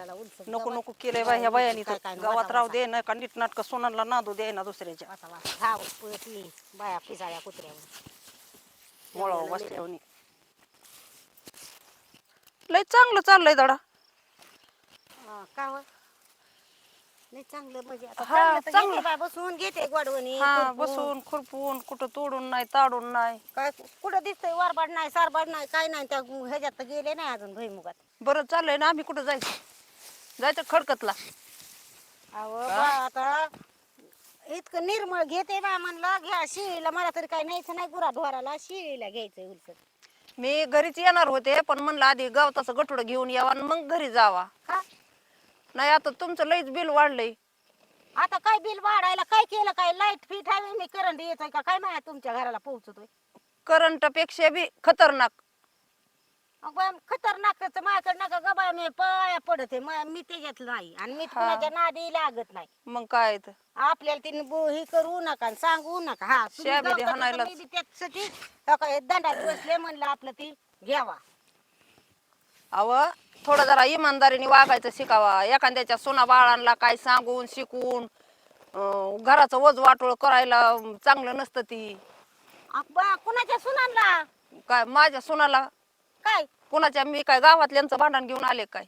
आपल्याला उलसं नको नको केलंय बाई ह्या बायानी तर काय गावात राहू दे ना का नीट नाटक सोनाला नादू दे ना दुसऱ्याच्या. वासा वासा हा पळती बाया पिसाळ्या कुत्र्यावर. मुळावर बसल्यावर लय चांगलं चाललंय दाडा हा, का हो? नाही चांगलं म्हणजे आता हा, चांगलं तर चांगलं. घेते बाय, बसून घेते गोडवणी हा खुरपून. बसून खुरपून कुठं तोडून नाही ताडून नाही. काय कुठं दिसतंय वारबाड नाही सारबाड नाही काय नाही त्या ह्याच्यात तर गेले नाही अजून भुईमुगात. बरं चाललंय ना आम्ही कुठं जायचं? जायचं खडकतला. अहो बा, आता इतकं निर्मळ घेते बा म्हणलं घ्या शिळीला मला तरी काय न्यायचं नाही गुरा ढोराला शिळीला घ्यायचं उलसत मी घरीच येणार होते पण म्हणलं आधी गवताचं गठुडं घेऊन यावा आणि मग घरी जावा. का नाही आता तुमचं लईच बिल वाढलंय. आता काय बिल वाढायला काय केलं काय लाइट फिट आहे मी करंट येतोय का? काय माहिती तुमच्या घराला पोहोचतोय? करंटपेक्षा बी खतरनाक. अगं बाई, खतरनाकच माझ्याकडे नका ग बाय मी पाया पडते म- मी त्याच्यात नाही. आणि मी कुणाच्या नादी लागत नाही. मग काय तर. आपल्याला तिने बो- हे करू नका आणि सांगू नका. हा तुम्ही शाबी दे गवतात हाणायलाच. मी बी त्याच्यासाठी हो हे दंडात बसले म्हणलं आपलं ती घ्यावा. अव थोडं जरा इमानदारीने वागायचं शिकावा. एखाद्याच्या सोना बाळांना काय सांगून शिकून अं, घराचं वज वाटोळ करायला अं, चांगलं नसतं ती. अगं बा, कुणाच्या सुनांना काय माझ्या सोनाला? काय? कुणाच्या मी काय गावातल्यांचं भांडण घेऊन आले काय?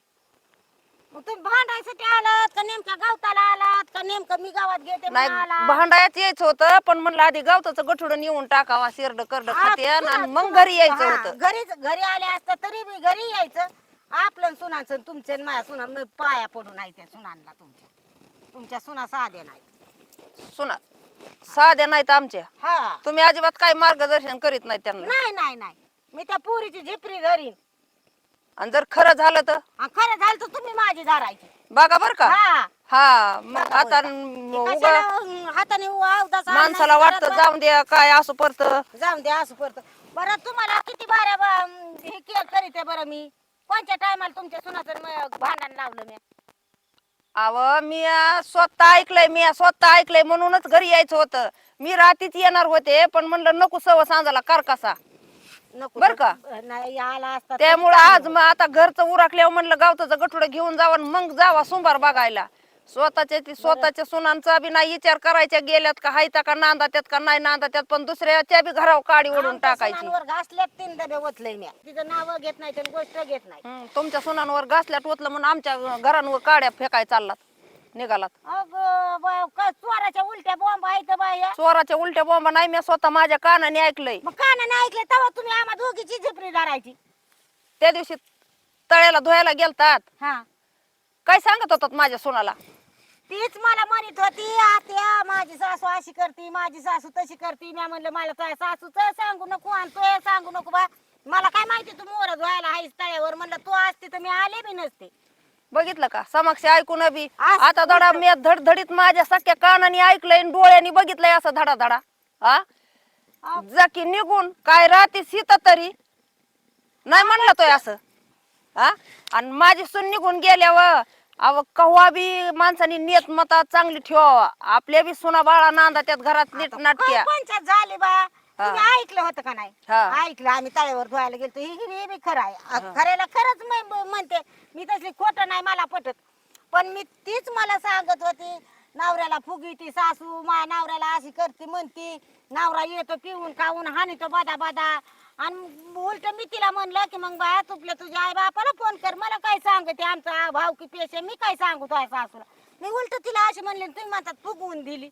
मग तुम्ही भांडायसाठी आलात का नेमक्या गावताला आलात का नेमकं मी गावात घेते नाही म्हणून आलात? भांडायच यायचं होतं पण म्हणलं आधी गावताचं गठुडं नेऊन टाकावा शिरड करड खाते आणि सुना- मग घरी यायचं हा, होतं. घरीच घरी आले असतं तरी बी घरी यायचं. आपलं सुनाचं आणि माझ्या सुना मी पाया पडून आहे त्या सुनांना तुमच्या. तुमच्या सुना साध्या नाही सुना साध्या नाहीत आमच्या. हा. तुम्ही अजिबात काय मार्गदर्शन करीत नाही त्यांना. नाही नाही नाही. मी त्या पोरीची झिपरी धरीन. आणि जर खरं झालं तर? खरं झालं तर तुम्ही माझी धरायची बघा बर का. हा. हा मग आता बोलता. न- ते उगा कशाला, अं, हाताने माणसाला वाटतं जाऊन द्या काय असं परत जाऊन द्या असं करतो बरं तुम्हाला किती बाऱ्या बा- अं, हे केअर करीते बरं मी. कोणत्या टायमाला तुमच्या सुनाचं म- भांडण लावलं मी? अव मी आ, स्वतः ऐकलंय मी आ, स्वतः ऐकलंय म्हणूनच घरी यायचं होतं. मी रात्रीच येणार होते पण म्हणलं नको सव सांजाला कारकासा नको बरं का? तर- नाही आला असता तर त्यामुळं आज मग आता घरचं उराकल्यावर म्हणलं गावचं गठुडं घेऊन जावं आणि मग जावा सोमवार बघायला. स्वतःच्या ती स्वतःच्या सुनांचा बी नाही विचार करायच्या गेल्यात का हायता का नांदात्यात का नाही नांदात्यात पण दुसऱ्याच्या बी घरावर काडी ओढून आमच्या टाकायची घासल्यात तीन डबे मी तिचं नाव घेत नाही गोष्ट घेत नाही. तुमच्या सुनांवर घासल्यात ओतलं म्हणून आमच्या घरांवर काड्या फेकाय चाललात. निघालात. अगं बाय, काय चोराच्या उलट्या बॉम्ब आहेत बाया? चोराच्या उलट्या बॉम्बा नाही मी स्वतः माझ्या कानाने ऐकलंय. मग कानाने ऐकले तेव्हा तुम्ही आम्हा दोघीची झिपरी धरायची. त्या दिवशी तळ्याला धुवायला गेलतात. हा. काय सांगत होतात माझ्या सोनाला? तीच मला म्हणत होती आत्या माझी सासू अशी करती माझी सासू तशी करती. मी म्हणलं मला तुझ्या सासूच सांगू नको आणि तो सांगू नको बा. मला काय माहिती तू मोर धुवायला आहेस तळ्यावर. म्हणलं तू असती तर मी आले बी नसते. बघितलं का? समक्ष ऐकून बी. असं आता धडा मी धडधडीत माझ्या सख्या कानाने ऐकलंय आणि डोळ्यांनी बघितलंय असं धडा धडा हा जा की निघून काय राहते सीता तरी. नाही म्हणलं तोय असं. हा? आणि माझी सून निघून गेल्यावर अव कव्हा बी माणसानी नियत मतात चांगली ठेवावा. आपल्या बी सुना बाळा नांदा त्यात घरात नीट नाटक्या काय पंचायत झाली बा? तुम्ही ऐकलं होतं का नाही? हा. ऐकलं आम्ही तळ्यावर धुवायला गेलो ही हे बी खरं आहे. अ, खऱ्याला खरंच मी ब- म्हणते मी तसली खोटं नाही मला पटत. पण मी तीच मला सांगत होती नवऱ्याला फुगीती सासू मा नवऱ्याला अशी करते म्हणती नवरा येतो पिऊन खाऊन हानितो बादा बादा. आणि उलट मी तिला म्हणलं की मग बा तुपल्या तुझ्या आई बापाला फोन कर मला काय सांगते? आमचा भाऊ की पेशे मी काय सांगू तुझ्या सासूला? मी उलट तिला अशी म्हणले तुम्ही म्हणतात फुगवून दिली.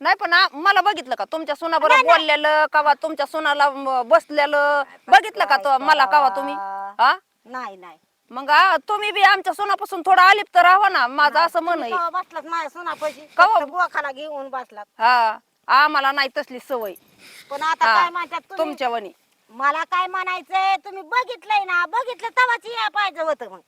नाही पण आ- मला बघितलं का? तुमच्या सुनाबरोबर बोललेलं कवा तुमच्या सुनाला म- बसलेलं? बघितलं का तो मला कवा तुम्ही? हा? नाही नाही. मग आ, तुम्ही बी आमच्या सुनापासून थोडा अलिप्त राहा ना. माझं असं म्हण आहे. बसलात माझ्या सुनापाशी? बोखाला घेऊन बसलात. हा आम्हाला नाही तसली सवय. पण आता हा, काय म्हणतात तुम्ही? तुमच्या वनी मला काय म्हणायचंय तुम्ही बघितलंय ना बघितलं तवाच या पाहिजे होतं मग.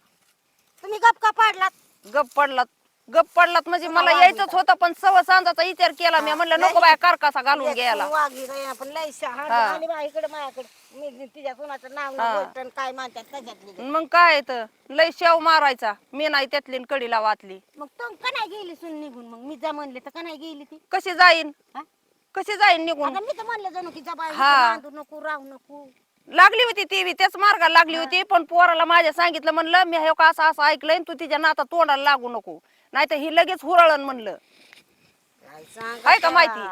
तुम्ही गपका पाडलात. गप पडलात. गप पडलात म्हणजे मला यायचंच होतं. पण सव सांजाचा विचार केला मी. म्हणलं नको बाय कारकासा घालून घ्यायला. वाघी बाई, पण लय शहाण हा. आली बा इकडे माझ्याकडे मी तिच्या सुनाचं नाव ना. गोष्ट आणि काय म्हणतात त्याच्यातली मग काय तर लय शेव मारायचा. मी नाही त्यातली न कडीला वाचली मग तो का नाही गेली सुन निघून? मग मी जा म्हणले तर का नाही गेली ती? कशी जाईन? हा? कशी जाईन निघून? आता मी तर म्हणलं जणू की हा. बांधू नको राहू नको. लागली होती ती बी त्याच मार्गाला लागली होती पण पोराला माझ्या सांगितलं म्हणलं मी हे का असं असं ऐकलंय तू तिच्या नाता तोंडाला लागू नको. नाही तर ही लगेच हुरळण म्हणलं. काय आहे का माहिती?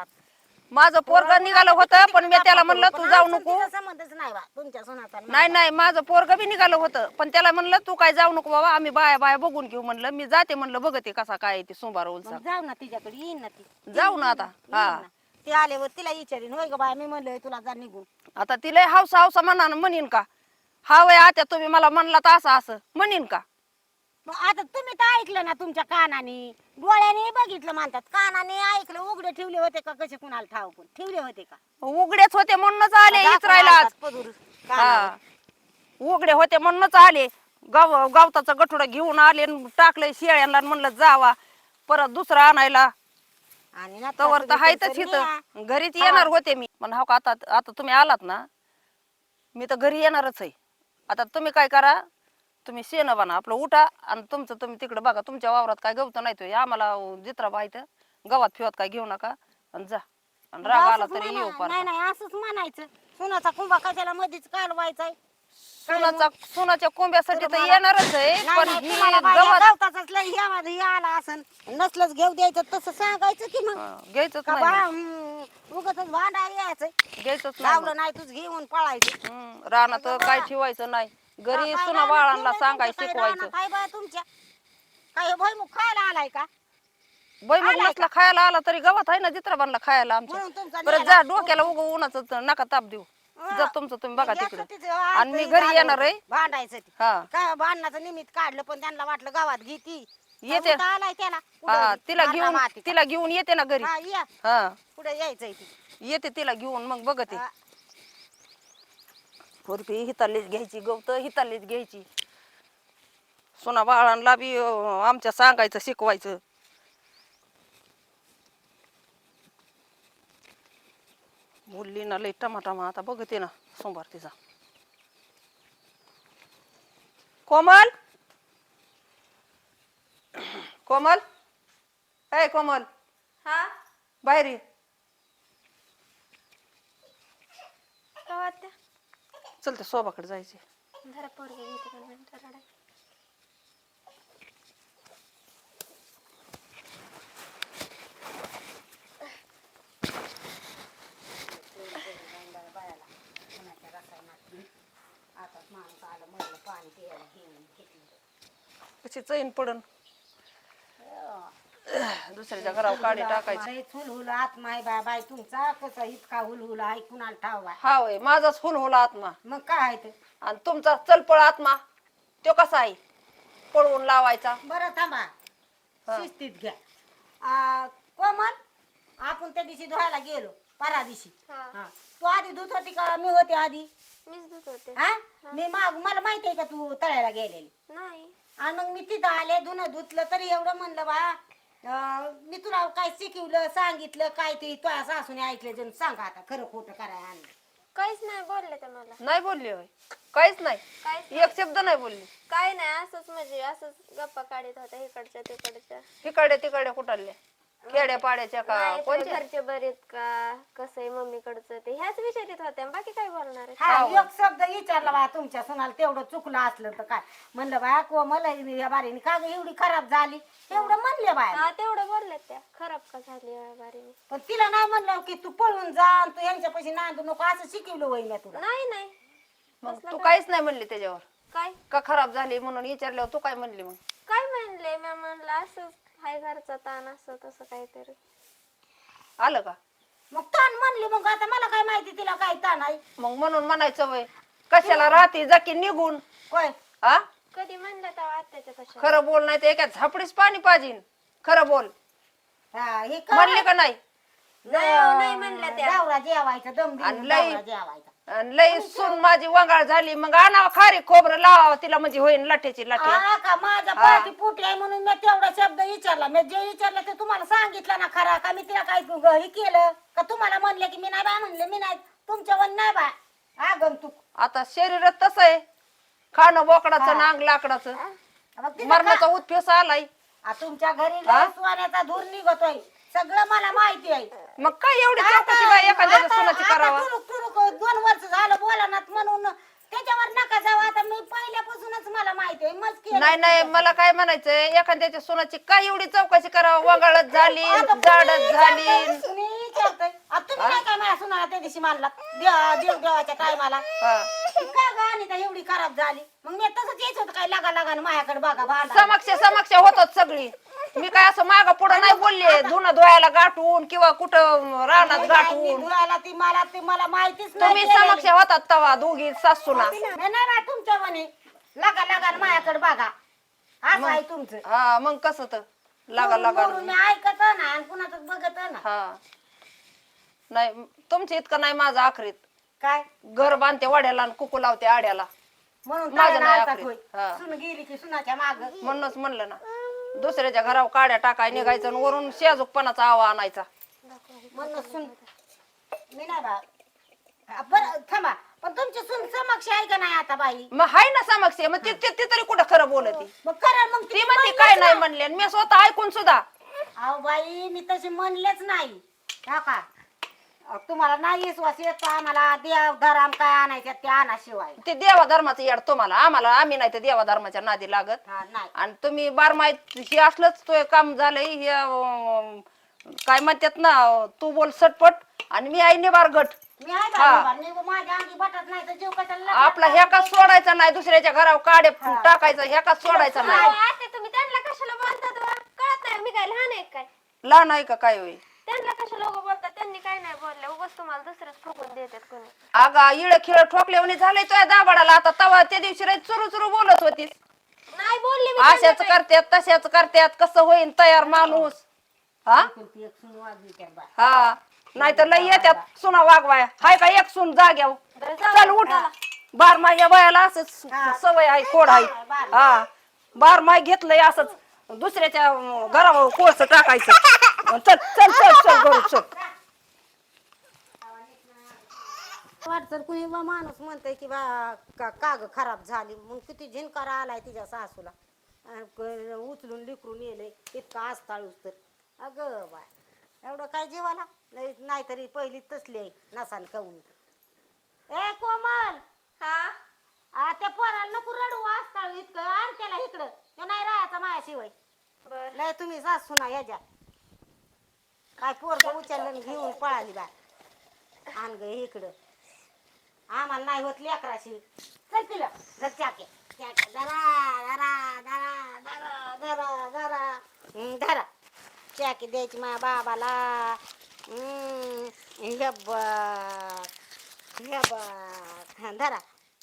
माझं पोरग निघालं होतं पण मी त्याला म्हणलं तू जाऊ नको. संबंधच नाही बा तुमच्या सोनाचा नाही नाही माझं पोरग बी निघालं होतं पण त्याला म्हणलं तू काय जाऊ नको बाबा आम्ही बाया बाया बघून घेऊ म्हणलं. मी जाते म्हणलं बघते कसा काय आहे ते सोमवार उलसा मग जाऊ ना तिच्याकडे येईन ना ती. जाऊ ना आता येईन हा. ना. ती आल्यावर तिला विचारीन होय ग बाय मी म्हणलं तुला जा निघून. आता तिला हावसा हावसा म्हणा म्हणीन का? हा वय आता तुम्ही मला म्हणला तर असं असं. म्हणीन का? मग आता तुम्ही तर ऐकलं ना तुमच्या कानाने. डोळ्याने बघितलं म्हणतात. कानाने ऐकलं उघडे ठेवले होते का कसे कुणाला ठाव पण ठेवले होते का? उघडेच होते म्हणूनच आले दाखवा इस्रायला आज. हातात पदूर. कानावर. उघडे होते म्हणूनच आले. गाव गावताचं गठुडं घेऊन आले न टाकले शेळ्यांना न म्हणलं जावा परत दुसरं आणायला. आणि ना तवर तर हायतच इथं. घरीच येणार होते मी. पण हो का आता आता तुम्ही आलात ना? मी तर घरी येणारच आहे. आता तुम्ही काय करा? तुम्ही शेण बना आपलं उठा आणि तुमचं तुम्ही तिकडे बघा तुमच्या वावरात काय गवत नाही तो आम्हाला जित्रा पाहिजे गवात फिवत काय घेऊ नका. आणि जा. आणि राग आला असंच तरी म्हणा- येऊ पार नाही नाही असंच म्हणायचं. सुनाचा कुंभा कशाला मध्येच कालवायचाय? सुनाचा सुनाच्या कोंब्यासाठी तर तुम्हाला- येणारच आहे नाही, पण नाही, ही गवत आला- असन. नसलंच घेऊ द्यायचं तसं सांगायचं की मग? हा, घ्यायचंच का नाही बा उगाचच भांडा यायचं घ्यायचंच नाही लावलं नाही तुझ घेऊन पळायचं. हम्म, रानात काय ठेवायचं नाही. घरी काय सुना बाळांना सांगाय काय शिकवायचं. रानात आहे बा तुमच्या? काय भोईमुख खायला आलाय का? आलाय नसला खायला आला तरी गवत आहे ना जित्राबांना खायला आमच्या. तुमचा परत नेला. जा डोक्याला उग उन्हाचं नका ताप देऊ. जा तुमचं तुम्ही बघा तिकडे. आणि मी घरी येणार आहे. भांडायचं ते. हा. काय भांडणाचं निमित्त काढलं पण त्यांना वाटलं गावात घेती येते. उता आलाय त्याला. हा पुढं तिला मारला घेऊन. तिला घेऊन येते ना घरी. हा या. हा. पुढे यायचंय ती? येते तिला घेऊन मग बघते. हा. खुरपी हितालीच घ्यायची गवत हितालीच घ्यायची. सोना बाळांना बी आमच्या सांगायचं शिकवायचं. मुलीना लई टमाटामा आता बघते ना सोमवार तिचा. कोमल? कोमल? ए कोमल. हा? बाहेर ये. चल त्या सोबाकडे जायचे. जरा पोरगे घेते दोन मिनिटं कशी चैन पडन. दुसऱ्याच्या घरावर काढी टाकायची. हुलहुल आत्मा आहे बाय बाय तुमचा कसा इतका हुलहुल आहे कुणाला ठाव आहे? हा होय माझाच फुल होला आत्मा. मग काय आहे ते? आणि तुमचा चलपळ आत्मा तो कसा आहे? पळवून लावायचा. बरं थांबा. शिस्तीत घ्या. आ, कोमल आपण त्या दिवशी धुवायला गेलो परा दिवशी. हा. हा. तू आधी धुत होती का? मी होते आधी. मीच धुत होते. हा. मी माग मला माहिती आहे का तू तळ्याला गेलेली? नाही. आणि मग मी तिथं आले धुणं धुतलं तरी एवढं म्हणलं बा अं, मी तुला काय शिकवलं सांगितलं काय ते तुझ्या सासूने ऐकलं जण सांगा आता खरं खोटं करायला आणलं. काहीच नाही बोलले ते मला. नाही बोलली होय? काहीच नाही? एक शब्द नाही बोलली? काय नाही असंच म्हणजे असंच गप्पा काढत होत्या इकडच्या तिकडच्या. तिकडे तिकडे कुठले खेड्या पाड्याच्या का? नाही, कोणत्या घरचे बरेत का? कसं आहे मम्मीकडचं? ते ह्याच विचारित होत्या. बाकी काय बोलणार आहे? हा. एक शब्द विचारला बा तुमच्या सुनाला. तेवढं चुकलं असलं तर काय? म्हणलं बा कोमल आहे या बारीने का ग एवढी खराब झाली? तेवढं म्हणले बाय. हा तेवढं बोलल्यात त्या. खराब का झाली या बारीने? पण तिला नाही म्हणलं की तू पळून जा आणि तू यांच्यापाशी नांदू नको असं शिकवलं वय तुला. नाही नाही. मग तू काहीच नाही म्हणली त्याच्यावर. काय? का खराब झाली म्हणून विचारल्यावर तू काय म्हणली मग? काय म्हणले? मी म्हणलं असंच हाय घरचा ताण असं तसं काहीतरी. आलं का? मग ताण म्हणली मग आता मला काय माहिती तिला काय ताण आहे? मग म्हणून म्हणायचं वय. कशाला राहते? जाकी निघून. होय. हा कधी म्हणलं तेव्हा आत्याच्या कशा खरं बोल नाही तर एका झापडीच पाणी पाहिजे खरं बोल. हा, हे काय? म्हणले का नाही? नाही हो, नाही म्हणल्या त्या जेवायचा दम दिला आणि लई- जेवायचा. लई सून माझी वंगाळ झाली. मग आणावं खारी खोबरं लावावं तिला म्हणजे होईन लाठ्याची लाठी हा का? माझा. पाठी फुटी आहे म्हणून मी तेवढा शब्द विचारला. मी जे विचारलं ते तुम्हाला सांगितलं ना खरा का? मी तिला काय ग- हे केलं का? तुम्हाला म्हणले की मी नाही बा म्हणले मी नाही. तुमच्या वन नाही बा. आगंतुक. आता शरीरात तसं आहे. खाणं बोकडाचं. नांग लाकडाचं. मग मरणाचा उत्फेस आलाय. आ, तुमच्या घरी हा? लय सोन्याचा धूर निघतोय. सगळं मला माहिती आहे. मग काय एवढी चौकशी बाई एखाद्याच्या आता- सुनाची करावा? दोन वर्ष झालं बोला ना म्हणून. त्याच्यावर नका जाऊ. आता मी पहिल्यापासूनच मला माहिती आहे. मग केलं नाही नाही मला काय म्हणायचंय? एखाद्याच्या सोनाची काय एवढी चौकशी करावं? वगाळत झाली आता जाडत झाली विचारतंय? कुणी विचारतंय? आता तुम्ही नाही काय माझ्या सुनाला त्या दिवशी मानला? देव देव देवाच्या टायमाला हा. का? ग एवढी खराब झाली. मग मी तसंच यायचं होतं काय? लागा लागा आणि माझ्याकडे बघा समक्ष समक्ष होतात सगळी. मी काय असं माग पुढं नाही बोलले. धुणं धुवायला गाठून किंवा कुठं रानात गाठून. धुवायला ती मला ती मला माहितीच तुम्ही केलेली. समक्ष होतात तवा दोघी सासूना. नाही तुमच्या म्हणे लागा लागा आणि माझ्याकडे बघा. असं आहे तुमचं. हा मग कसं तर? लागा लागा. म्हणून मी ऐकत ना आणि कुणाचं बघत ना हा. नाही तुमच्या इतकं नाही माझं आखरीत. काय? घर बांधते वाड्याला आणि कुकू लावते आड्याला. म्हणून माझं काय नाही. होय. हा. सुन गेली की सुनाच्या माग. म्हणूनच म्हणलं ना. दुसऱ्याच्या घरावर काड्या टाकाय निघायचं आणि वरून शेजूकपणाचा आवा आणायचा. म्हणून सुन. मी नाही बा. हा, बरं थांबा. पण तुमची सुन समक्ष आहे का नाही आता बाई? मग हाय ना समक्ष मग ती ती- ती तरी कुठं खरं बोलती? मग करा मग ती म्हणते काय नाही म्हणले. आणि मी स्वतः ऐकून सुद्धा. अहो बाई मी तशी म्हणलेच नाही. हा का? अहो, तुम्हाला नाही विश्वास येत आम्हाला देव धराम काय आणायच्या ते आणा शिवाय. ते देवा धर्माचं याड तुम्हाला. आम्हाला आम्ही नाही तर देवा धर्माच्या नादी लागत. हा नाही. आणि तुम्ही बारमाहीत हे असलंच तो काम झालंय हे अं, काय म्हणतात ना तू बोल सटपट आणि मी आई निबार गट मी आहे हा. बा मी माझ्या अंगी बटत नाही तर जीव कशाला आपला ह्या का सोडायचा नाही दुसऱ्याच्या घरावर काडे टाकायचं ह्या का सोडायचा नाही? आते तुम्ही त्यांना कशाला? कळत नाही मी काय लहान आहे काय? लहान आहे का काय होई त्यांना कशाला उगं बोलतात त्यांनी काय नाही बोलले. उगाच तुम्हाला दुसरंच फुकून देतात कोणी. अगा इळ खिळ ठोकल्यावर झालंय तुझ्या दाबाडाला आता तवा त्या दिवशी रे चुरू चुरू बोलत होतीस. नाही बोलले मी अशाच त्यांना. करत्यात तशाच करत्यात. कसं होईन तयार माणूस. हा? ती एक सुन वाजवी त्या बाई. हा. नाहीतर लय येत्यात सुना वागवाय. हाय का एक सुन जाग्याव बरं, जाऊ चल उठ. बार माय या बायाला असंच सवय आहे कोड आहे. हा. बार माय घेतलंय असंच दुसऱ्याच्या अं, घरावर कोळस टाकायचं. चल चल चल चल चल वाटतं कुणी बा माणूस म्हणतंय की बा का काग खराब झाली मग किती झिनकारा आलाय तिच्या सासूला. आणि क- उचलून लिकरून येले इतका आस्ताळूस तर अगं बाय एवढं काय जीवाला? नाही नाहीतरी पहिली तसली आहे नसान कवून ए कोमल! हा? आ, त्या पोराला नको रडू आस्ताळू इतकं आण त्याला इकडं. तो नाही राहायचा माझ्याशिवाय बर. नाही तुम्ही सासू ना याच्या काय पोरग उचललं आणि घेऊन पळाली बा आण ग इकडं. आम्हाला नाही होत लेकराशी. चल तिला जर चाके. चाके. धरा धरा धरा धरा धरा धरा. हं, धरा. द्यायची माझ्या बाबाला. हं, हे बघ. हे बघ. हं, धरा.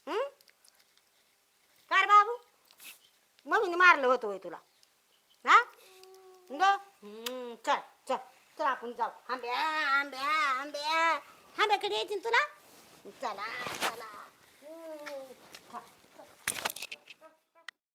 हं? काय रे बाबू? मम्मीने मारलं होतं होय तुला. हा? ग? चल चल. चला आपण जाऊ. आंब्या आंब्या आंब्या आंब्याकडे यायची तुला? चला चला.